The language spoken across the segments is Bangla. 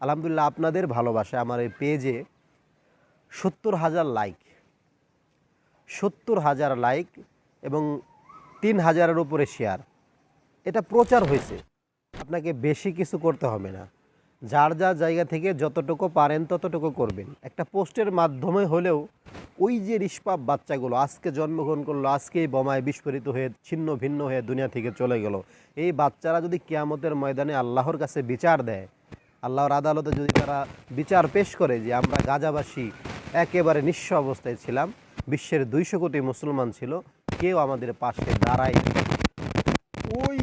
আলহামদুলিল্লাহ আপনাদের ভালোবাসায় আমার এই পেজে সত্তর হাজার লাইক সত্তর হাজার লাইক এবং তিন হাজারের উপরে শেয়ার এটা প্রচার হয়েছে। আপনাকে বেশি কিছু করতে হবে না। যার যার জায়গা থেকে যতটুকু পারেন ততটুকু করবেন। একটা পোস্টের মাধ্যমে হলেও ওই যে নিষ্পাপ বাচ্চাগুলো, আজকে জন্মগ্রহণ করল, আজকেই বোমায় বিস্ফোরিত হয়ে ছিন্ন ভিন্ন হয়ে দুনিয়া থেকে চলে গেল। এই বাচ্চারা যদি কিয়ামতের ময়দানে আল্লাহর কাছে বিচার দেয় আল্লাহর আদালতে যদি তারা বিচার পেশ করে যে আমরা গাজাবাসী একেবারে নিঃস্ব অবস্থায় ছিলাম, বিশ্বের দুইশো কোটি মুসলমান ছিল, কেউ আমাদের পাশে দাঁড়ায় ওই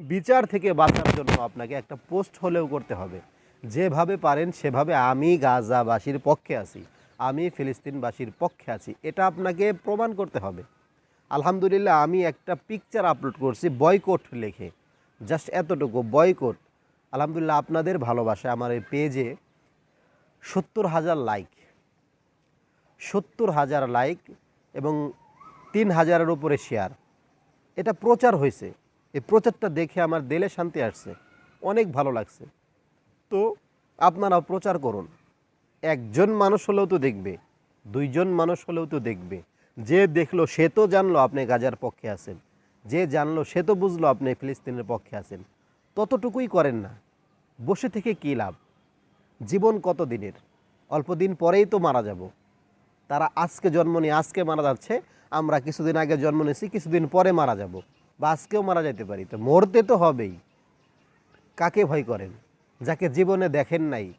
বিচার থেকে বাঁচার জন্য আপনাকে একটা পোস্ট হলেও করতে হবে। যেভাবে পারেন, সেভাবে আমি গাজাবাসীর পক্ষে আছি, আমি ফিলিস্তিনবাসীর পক্ষে আছি, এটা আপনাকে প্রমাণ করতে হবে। আলহামদুলিল্লাহ, আমি একটা পিকচার আপলোড করছি বয়কট লেখে। জাস্ট এতটুকু বয়কট। আলহামদুলিল্লাহ আপনাদের ভালোবাসায় আমার এই পেজে সত্তর হাজার লাইক সত্তর হাজার লাইক এবং তিন হাজারের উপরে শেয়ার এটা প্রচার হয়েছে। এই প্রচারটা দেখে আমার দিলে শান্তি আসছে। অনেক ভালো লাগছে। তো আপনারা প্রচার করুন। একজন মানুষ হলেও তো দেখবে। দুইজন মানুষ হলেও তো দেখবে। যে দেখল সে তো জানলো আপনি গাজার পক্ষে আছেন। যে জানলো সে তো বুঝলো আপনি ফিলিস্তিনের পক্ষে আছেন। ততটুকুই করেন না। বসে থেকে কী লাভ? জীবন কত দিনের? অল্প দিন পরেই তো মারা যাব। তারা আজকে জন্ম নিয়ে আজকে মারা যাচ্ছে, আমরা কিছুদিন আগে জন্ম নিয়েছি, কিছুদিন পরে মারা যাব। বা আজকেও মারা যেতে পারি। তো মরতে তো হবেই। কাকে ভয় করেন? যাকে জীবনে দেখেন নাই